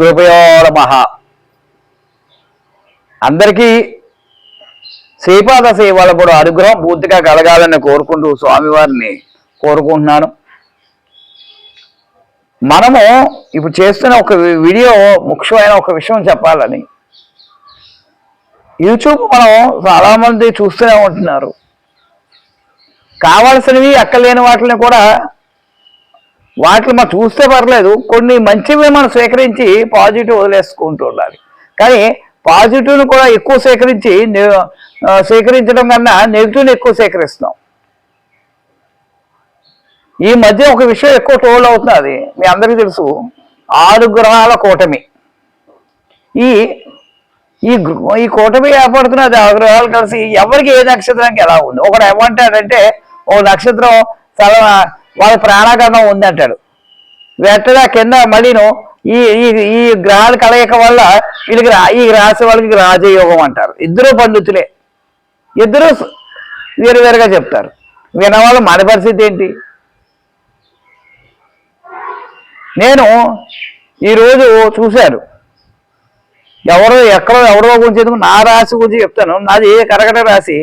గోపయో నమ. అందరికీ శ్రీపాద సేవల కూడా అనుగ్రహం పూర్తిగా కలగాలని కోరుకుంటూ స్వామివారిని కోరుకుంటున్నాను. మనము ఇప్పుడు చేస్తున్న ఒక వీడియో ముఖ్యమైన ఒక విషయం చెప్పాలని. యూట్యూబ్ మనం చాలా మంది చూస్తూనే ఉంటున్నారు. కావాల్సినవి అక్కలేని వాటిని కూడా వాటిని మనం చూస్తే పర్లేదు కొన్ని మంచివి మనం స్వీకరించి పాజిటివ్ వదిలేసుకుంటూ ఉండాలి. కానీ పాజిటివ్ను కూడా ఎక్కువ సేకరించి ne- సేకరించడం కన్నా నెగిటివ్ని ఎక్కువ సేకరిస్తున్నాం. ఈ మధ్య ఒక విషయం ఎక్కువ ట్రోల్ అవుతున్నది మీ అందరికీ తెలుసు ఆరు గ్రహాల కూటమి. ఈ ఈ ఈ కూటమి ఏర్పడుతున్నది ఆరు గ్రహాలు కలిసి ఎవరికి ఏ నక్షత్రానికి ఎలా ఉంది? ఒకడు ఏమంటాడంటే ఓ నక్షత్రం చాలా వాళ్ళ ప్రాణాకరణం ఉంది అంటాడు వెంటనే కింద మళ్ళీను ఈ ఈ గ్రహాలు కలయిక వల్ల వీళ్ళకి ఈ రాశి వాళ్ళకి రాజయోగం అంటారు. ఇద్దరు పండితులే ఇద్దరు వేరు వేరుగా చెప్తారు. వినవాళ్ళు మన పరిస్థితి ఏంటి? నేను ఈరోజు చూశాను. ఎవరో ఎక్కడో ఎవరో గురించి నా రాశి గురించి చెప్తాను. నాది కరకట రాశి?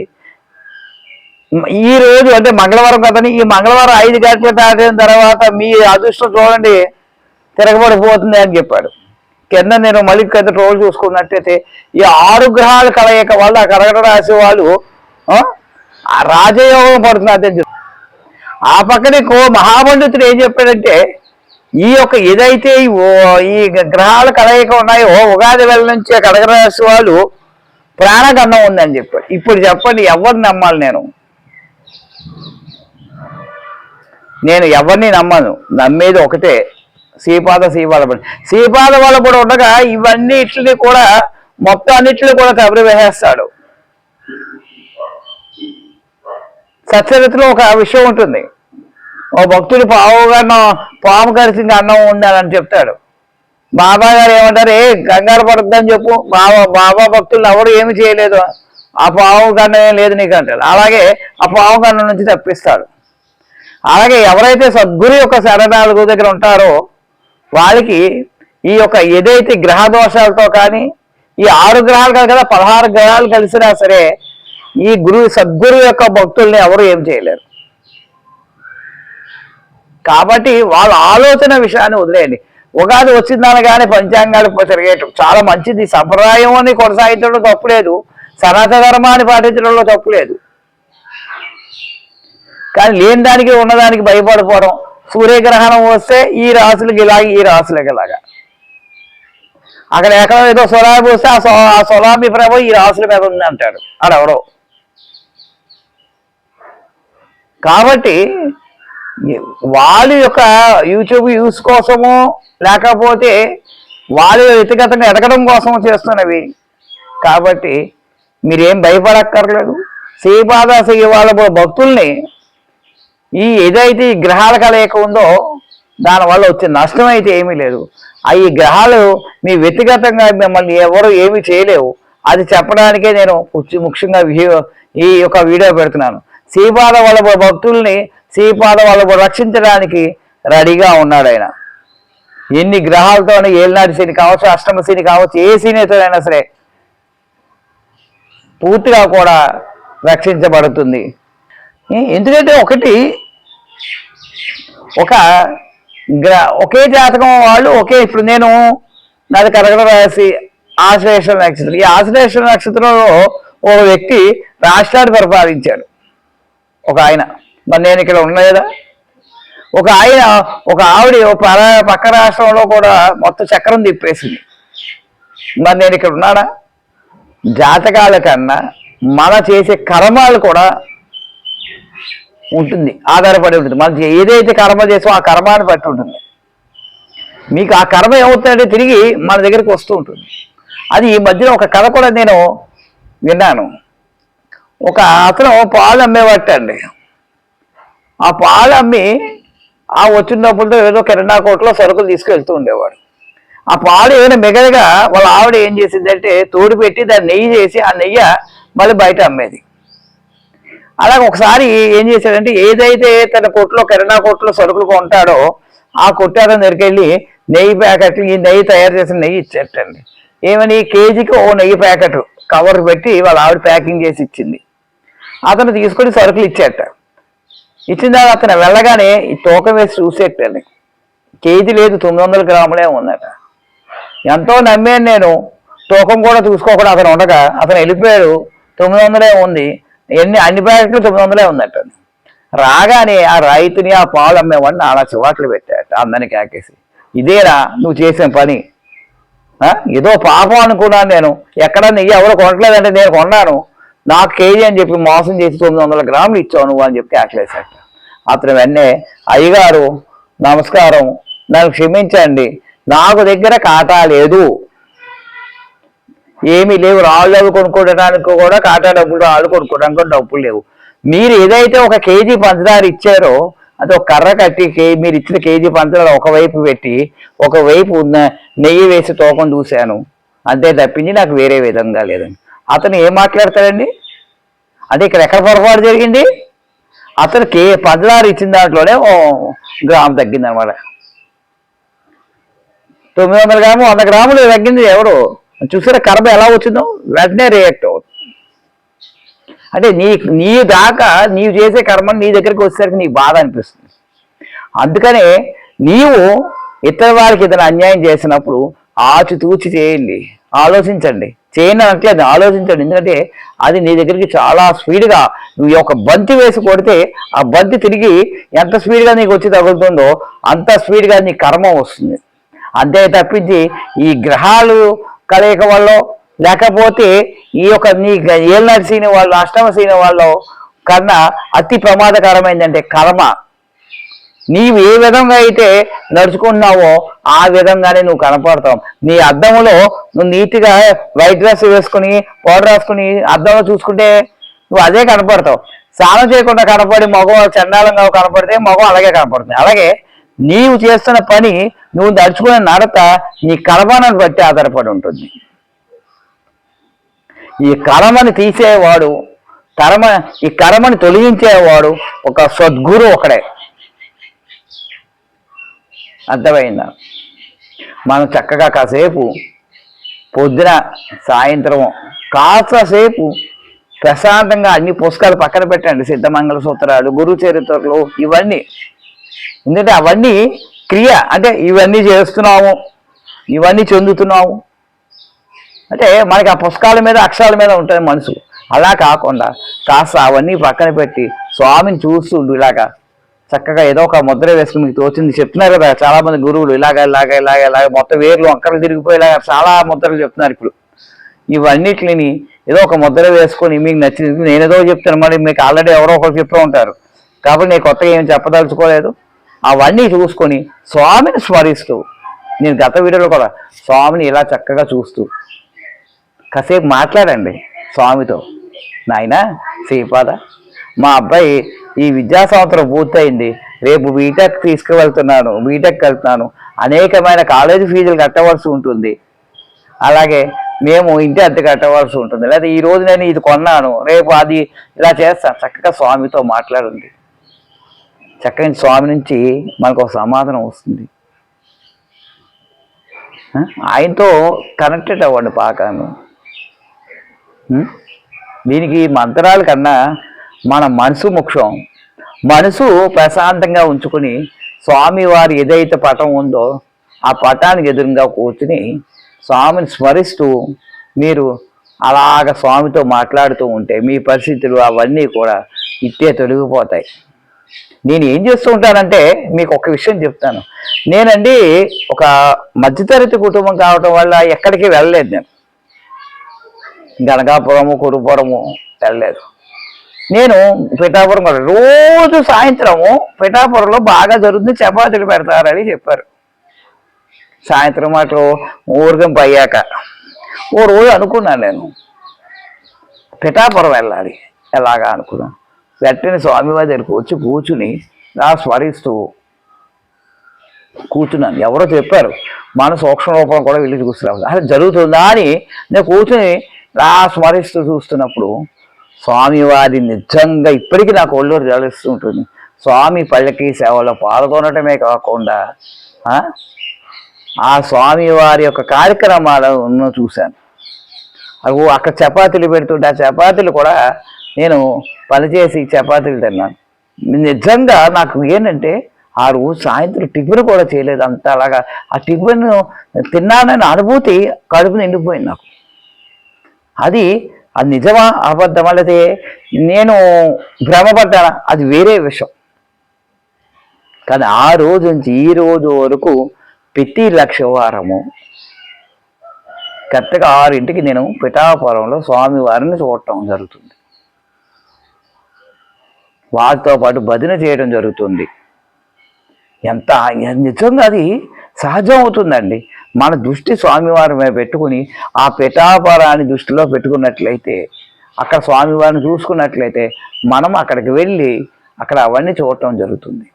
ఈ రోజు అంటే మంగళవారం కదని ఈ మంగళవారం ఐదు గంటలు దాటిన తర్వాత మీ అదృష్టం చూడండి తిరగబడిపోతుంది అని చెప్పాడు. కింద నేను మళ్ళీ కింద రోజు చూసుకున్నట్టయితే ఈ ఆరు గ్రహాల కలయిక వల్ల ఆ కరకట వాళ్ళు రాజయోగం పడుతుంది అదే ఆ పక్కనే కో మహాపండితుడు ఏం చెప్పాడంటే ఈ యొక్క ఏదైతే ఈ ఓ- ఈ గ్రహాల కలయిక ఉన్నాయో ఉగాది వెళ్ళ నుంచి కడగరాశి వాళ్ళు ప్రాణగన్నం ఉందని చెప్పాడు. ఇప్పుడు చెప్పండి ఎవరు నమ్మాలి నేను? నేను ఎవరిని నమ్మను నమ్మేది ఒకటే. శ్రీపాద శ్రీపాద పడి శ్రీపాద వాళ్ళ కూడా ఉండగా ఇవన్నీ ఇట్లని కూడా మొత్తం అన్నిటిని కూడా కబరి వేసేస్తాడు. సత్యరితలో ఒక విషయం ఉంటుంది. ఓ భక్తుడు పావుగా పాము కరిసింది అన్నం ఉందని అని చెప్తాడు. బాబా గారు ఏమంటారు ఏ కంగారు పడద్దని చెప్పు. బాబా బాబా భక్తులు ఎవరు ఏమి చేయలేదు. ఆ పావు కన్నం ఏం లేదు నీకు అంటాడు. అలాగే ఆ పావు కన్నం నుంచి తప్పిస్తాడు. అలాగే ఎవరైతే సద్గురు యొక్క శరణాలకు దగ్గర ఉంటారో వాళ్ళకి ఈ యొక్క ఏదైతే గ్రహ దోషాలతో కానీ ఈ ఆరు గ్రహాలు కాదు కదా పదహారు గ్రహాలు కలిసినా సరే ఈ గురు సద్గురు యొక్క భక్తుల్ని ఎవరు ఏం చేయలేరు. కాబట్టి వాళ్ళ ఆలోచన విషయాన్ని వదిలేయండి. ఉగాది వచ్చిందనగానే పంచాంగాలు తిరిగేయటం చాలా మంచిది. సంప్రదాయం అని కొనసాగించడంలో తప్పులేదు సనాతన ధర్మాన్ని పాటించడంలో తప్పులేదు కానీ లేని దానికి ఉన్నదానికి భయపడిపోవడం. సూర్యగ్రహణం వస్తే ఈ రాశులకి ఇలాగ ఈ రాశులకి ఇలాగా. అక్కడ ఎక్కడ ఏదో సొలాబి వస్తే ఆ సో ఆ సొలాబి ప్రభావం ఈ రాశుల మీద ఉంది అంటాడు. ఆడెవడో. కాబట్టి వాళ్ళ యొక్క యూట్యూబ్ యూస్ కోసము లేకపోతే వాళ్ళు వ్యక్తిగతంగా ఎదగడం కోసం చేస్తున్నవి. కాబట్టి మీరేం భయపడక్కర్లేదు. శ్రీపాద శ్రీ వాళ్ళ భక్తుల్ని ఈ ఏదైతే ఈ గ్రహాల కలయిక ఉందో దానివల్ల వచ్చే నష్టం అయితే ఏమీ లేదు. ఆ ఈ గ్రహాలు మీ వ్యక్తిగతంగా మిమ్మల్ని ఎవరు ఏమీ చేయలేవు. అది చెప్పడానికే నేను ముఖ్యంగా ఈ యొక్క వీడియో పెడుతున్నాను. శ్రీపాద వాళ్ళ భక్తుల్ని శ్రీపాద వాళ్ళ రక్షించడానికి రెడీగా ఉన్నాడు ఆయన. ఎన్ని గ్రహాలతో ఏలినాటి శని కావచ్చు అష్టమ శని కావచ్చు ఏ శనితోనైనా సరే పూర్తిగా కూడా రక్షించబడుతుంది. ఎందుకంటే ఒకటి ఒక గ్ర ఒకే జాతకం వాళ్ళు ఒకే ఇప్పుడు నేను నాది కరగడ రాసి ఆశ్లేష నక్షత్రం. ఈ ఆశ్లేష నక్షత్రంలో ఒక వ్యక్తి రాష్ట్రాన్ని పరిపాలించాడు. ఒక ఆయన. మరి నేను ఇక్కడ ఉండలేదా ఒక ఆయన ఒక ఆవిడ ఒక పర- పక్క రాష్ట్రంలో కూడా మొత్తం చక్రం తిప్పేసింది. మరి నేను ఇక్కడ ఉన్నాడా జాతకాల కన్నా మన చేసే కర్మాలు కూడా ఉంటుంది ఆధారపడి ఉంటుంది. మనం ఏదైతే కర్మ చేసామో ఆ కర్మాన్ని బట్టి ఉంటుంది. మీకు ఆ కర్మ ఏమవుతుందంటే తిరిగి మన దగ్గరికి వస్తూ ఉంటుంది. అది ఈ మధ్యలో ఒక కథ కూడా నేను విన్నాను. ఒక అతను పాలు అమ్మేవాటండి ఆ పాలు అమ్మి ఆ వచ్చిన డబ్బులతో ఏదో కిరణా కోట్లో సరుకులు తీసుకెళ్తూ ఉండేవాడు. ఆ పాలు ఏమైనా మిగలగా వాళ్ళ ఆవిడ ఏం చేసిందంటే తోడు పెట్టి దాన్ని నెయ్యి చేసి ఆ నెయ్యి మళ్ళీ బయట అమ్మేది. అలాగే ఒకసారి ఏం చేశాడంటే ఏదైతే తన కొట్లో కిరణా కొట్లో సరుకులు కొంటాడో ఆ కొట్టారం దగ్గరికి వెళ్ళి నెయ్యి ప్యాకెట్లు ఈ నెయ్యి తయారు చేసిన నెయ్యి ఇచ్చేటండి. ఏమని కేజీకి ఓ నెయ్యి ప్యాకెట్ కవర్ పెట్టి వాళ్ళ ఆవిడ ప్యాకింగ్ చేసి ఇచ్చింది. అతను తీసుకొని సరుకులు ఇచ్చేట. ఇచ్చిన తర్వాత అతను వెళ్ళగానే ఈ తూకం వేసి చూసేటండి. కేజీ లేదు తొమ్మిది వందల గ్రాములే ఉందట. ఎంతో నమ్మాను నేను. తూకం కూడా చూసుకోకుండా అతను ఉండగా అతను వెళ్ళిపోయాడు. తొమ్మిది వందలే ఉంది. ఎన్ని అన్ని ప్యాకెట్లు తొమ్మిది వందలే ఉందట రాగానే ఆ రైతుని ఆ పాలు అమ్మేవాడిని అలా చివాట్లు పెట్టాట అందరిని కాకేసి. ఇదేరా నువ్వు చేసిన పని. ఏదో పాపం అనుకున్నాను నేను. ఎక్కడ నెయ్యి ఎవరు కొనట్లేదంటే నేను కొన్నాను. నాకు కేజీ అని చెప్పి మోసం చేసి తొమ్మిది వందల గ్రాములు ఇచ్చావు నువ్వు అని చెప్పి ఆకలేసాట అతను వెన్నే అయ్యగారు నమస్కారం. నన్ను క్షమించండి. నాకు దగ్గర ఖాతా లేదు. ఏమీ లేవు. రాళ్ళు అవి కొనుక్కోవడానికి కూడా కాటా డబ్బులు రాళ్ళు కొనుక్కోవడానికి కూడా డబ్బులు లేవు. మీరు ఏదైతే ఒక కేజీ పంచదార ఇచ్చారో అది ఒక కర్ర కట్టి కే మీరు ఇచ్చిన కేజీ పంచదార ఒకవైపు పెట్టి ఒకవైపు ఉన్న నెయ్యి వేసి తోకం చూశాను అంతే తప్పించి నాకు వేరే విధంగా లేదండి. అతను ఏం మాట్లాడతాడండి? అంటే ఇక్కడ ఎక్కడ పొరపాటు జరిగింది? అతను కే పంచదార ఇచ్చిన దాంట్లోనే ఓ గ్రామ్ తగ్గింది అనమాట తొమ్మిది వందల గ్రాము వంద గ్రాములు తగ్గింది ఎవరు? చూసారా కర్మ ఎలా వచ్చిందో? వెంటనే రియాక్ట్ అవుతుంది. అంటే నీ నీ దాకా నీవు చేసే కర్మ నీ దగ్గరికి వచ్చేసరికి నీకు బాధ అనిపిస్తుంది. అందుకనే నీవు ఇతర వారికి ఇతను అన్యాయం చేసినప్పుడు ఆచితూచి చేయండి. ఆలోచించండి. చేయను అనట్లేదు. ఆలోచించండి. ఎందుకంటే అది నీ దగ్గరికి చాలా స్పీడ్గా నువ్వు ఒక బంతి వేసి కొడితే ఆ బంతి తిరిగి ఎంత స్పీడ్గా నీకు వచ్చి తగులుతుందో అంత స్పీడ్గా నీ కర్మ వస్తుంది. అంతే తప్పించి ఈ గ్రహాలు కలయిక వాళ్ళు లేకపోతే ఈ యొక్క నీ ఏళ్ళనాటి సీని వాళ్ళు అష్టమ సీని వాళ్ళు కన్నా అతి ప్రమాదకరమైందంటే కర్మ. నీవు ఏ విధంగా అయితే నడుచుకుంటున్నావో ఆ విధంగానే నువ్వు కనపడతావు. నీ అద్దంలో నువ్వు నీట్గా వైట్ డ్రెస్ వేసుకుని పౌడర్ రాసుకుని అద్దంలో చూసుకుంటే నువ్వు అదే కనపడతావు. స్నానం చేయకుండా కనపడి మగం చండాలంగా కనపడితే మగం అలాగే కనపడుతుంది. అలాగే నీవు చేస్తున్న పని నువ్వు నడుచుకునే నడత నీ కర్మను బట్టి ఆధారపడి ఉంటుంది. ఈ కర్మని తీసేవాడు కర్మ ఈ కర్మని తొలగించేవాడు ఒక సద్గురు ఒకడే. అర్థమైందా? మనం చక్కగా కాసేపు పొద్దున సాయంత్రం కాసేపు ప్రశాంతంగా అన్ని పుస్తకాలు పక్కన పెట్టండి. సిద్ధమంగళ సూత్రాలు గురు చరిత్రలు ఇవన్నీ ఎందుకంటే అవన్నీ క్రియ అంటే ఇవన్నీ చేస్తున్నాము ఇవన్నీ చెందుతున్నాము. అంటే మనకి ఆ పుస్తకాల మీద అక్షరాల మీద ఉంటుంది మనసు అలా కాకుండా కాస్త అవన్నీ పక్కన పెట్టి స్వామిని చూస్తుండు ఇలాగా. చక్కగా ఏదో ఒక ముద్ర వేసుకుని మీకు తోచింది చెప్తున్నారు కదా చాలా మంది గురువులు ఇలాగ ఇలాగ ఇలాగ ఇలాగ మొత్తం వేర్లు వంకరలు తిరిగిపోయేలాగా చాలా ముద్రలు చెప్తున్నారు ఇప్పుడు. ఇవన్నిటిని ఏదో ఒక ముద్ర వేసుకొని మీకు నచ్చింది నేను ఏదో చెప్తాను మరి మీకు ఆల్రెడీ ఎవరో ఒకరు చెప్తూ ఉంటారు. కాబట్టి నేను కొత్తగా ఏం చెప్పదలుచుకోలేదు. అవన్నీ చూసుకొని స్వామిని స్మరిస్తూ నేను గత వీడియోలో కూడా స్వామిని ఇలా చక్కగా చూస్తూ కాసేపు మాట్లాడండి స్వామితో. నాయన శ్రీపాద మా అబ్బాయి ఈ విద్యా సంవత్సరం పూర్తయింది రేపు బీటెక్ తీసుకువెళ్తున్నాను బీటెక్ వెళ్తున్నాను అనేకమైన కాలేజీ ఫీజులు కట్టవలసి ఉంటుంది. అలాగే మేము ఇంటి అద్దె కట్టవలసి ఉంటుంది. లేదా ఈ రోజు నేను ఇది కొన్నాను రేపు అది ఇలా చేస్తాను. చక్కగా స్వామితో మాట్లాడండి. చక్కని స్వామి నుంచి మనకు ఒక సమాధానం వస్తుంది. ఆయనతో కనెక్టెడ్ అవ్వండి పాకాను దీనికి మంత్రాల కన్నా మన మనసు ముఖ్యం. మనసు ప్రశాంతంగా ఉంచుకుని స్వామివారి ఏదైతే పటం ఉందో ఆ పటానికి ఎదురుగా కూర్చుని స్వామిని స్మరిస్తూ మీరు అలాగ స్వామితో మాట్లాడుతూ ఉంటే మీ పరిస్థితులు అవన్నీ కూడా ఇట్టే తొలగిపోతాయి. నేను ఏం చేస్తూ ఉంటానంటే మీకు ఒక విషయం చెప్తాను. నేనండి ఒక మధ్యతరగతి కుటుంబం కావటం వల్ల ఎక్కడికి వెళ్ళలేదు నేను. గనకాపురము కురుపురము వెళ్ళలేదు. నేను పిఠాపురం రోజు సాయంత్రము పిఠాపురంలో బాగా జరుగుతుంది చపాతీలు పెడతారని చెప్పారు. సాయంత్రం అటు ఊరికం అయ్యాక ఓ రోజు అనుకున్నాను నేను. పిఠాపురం వెళ్ళాలి ఎలాగా అనుకున్నాను. వెంటనే స్వామివారి దగ్గరికి వచ్చి కూర్చుని నా స్మరిస్తూ కూర్చున్నాను. ఎవరో చెప్పారు మన సూక్ష్మ రూపం కూడా వెళ్ళి చూస్తున్నాం అసలు జరుగుతుందా? అని నేను కూర్చుని నా స్మరిస్తూ చూస్తున్నప్పుడు స్వామివారి నిజంగా ఇప్పటికీ నాకు ఒళ్ళు జలిస్తూ ఉంటుంది. స్వామి పల్లకి సేవలో పాల్గొనటమే కాకుండా ఆ, స్వామివారి యొక్క కార్యక్రమాలను చూశాను. అవి అక్కడ చపాతీలు పెడుతుంటే ఆ చపాతీలు కూడా నేను పనిచేసి చపాతీలు తిన్నాను. నిజంగా నాకు ఏంటంటే ఆ రోజు సాయంత్రం టిఫిన్ కూడా చేయలేదు. అంత అలాగా ఆ టిఫిన్ తిన్నానని అనుభూతి కడుపు నిండిపోయింది నాకు. అది అది నిజమా అబద్ధమా లేకపోతే నేను భ్రమపడ్డానా? అది వేరే విషయం. కానీ ఆ రోజు నుంచి ఈ రోజు వరకు ప్రతి లక్ష వారము కరెక్ట్గా ఆరింటికి నేను పిఠాపురంలో స్వామివారిని చూడటం జరుగుతుంది. వారితో పాటు భజన చేయడం జరుగుతుంది. ఎంత నిజంగా అది సహజం అవుతుందండి మన దృష్టి స్వామివారి మీద పెట్టుకుని ఆ పిఠాపరాన్ని దృష్టిలో పెట్టుకున్నట్లయితే అక్కడ స్వామివారిని చూసుకున్నట్లయితే మనం అక్కడికి వెళ్ళి అక్కడ అవన్నీ చూడటం జరుగుతుంది.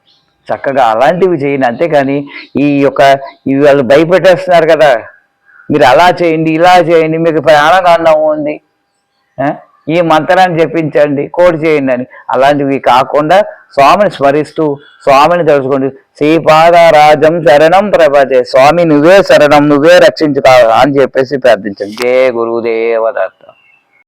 చక్కగా అలాంటివి చేయండి. అంతేకాని ఈ యొక్క ఇవి వాళ్ళు భయపెట్టేస్తున్నారు కదా. మీరు అలా చేయండి ఇలా చేయండి మీకు ప్రాణకాండం ఉంది. ఈ మంత్రాన్ని జపించండి కోడి చేయండి అని. అలాంటివి కాకుండా స్వామిని స్మరిస్తూ స్వామిని తెలుసుకోండి శ్రీపాదరాజం శరణం ప్రభజే స్వామి నువ్వే శరణం నువ్వే రక్షించుతా అని చెప్పేసి ప్రార్థించండి. జయ గురుదేవదత్త.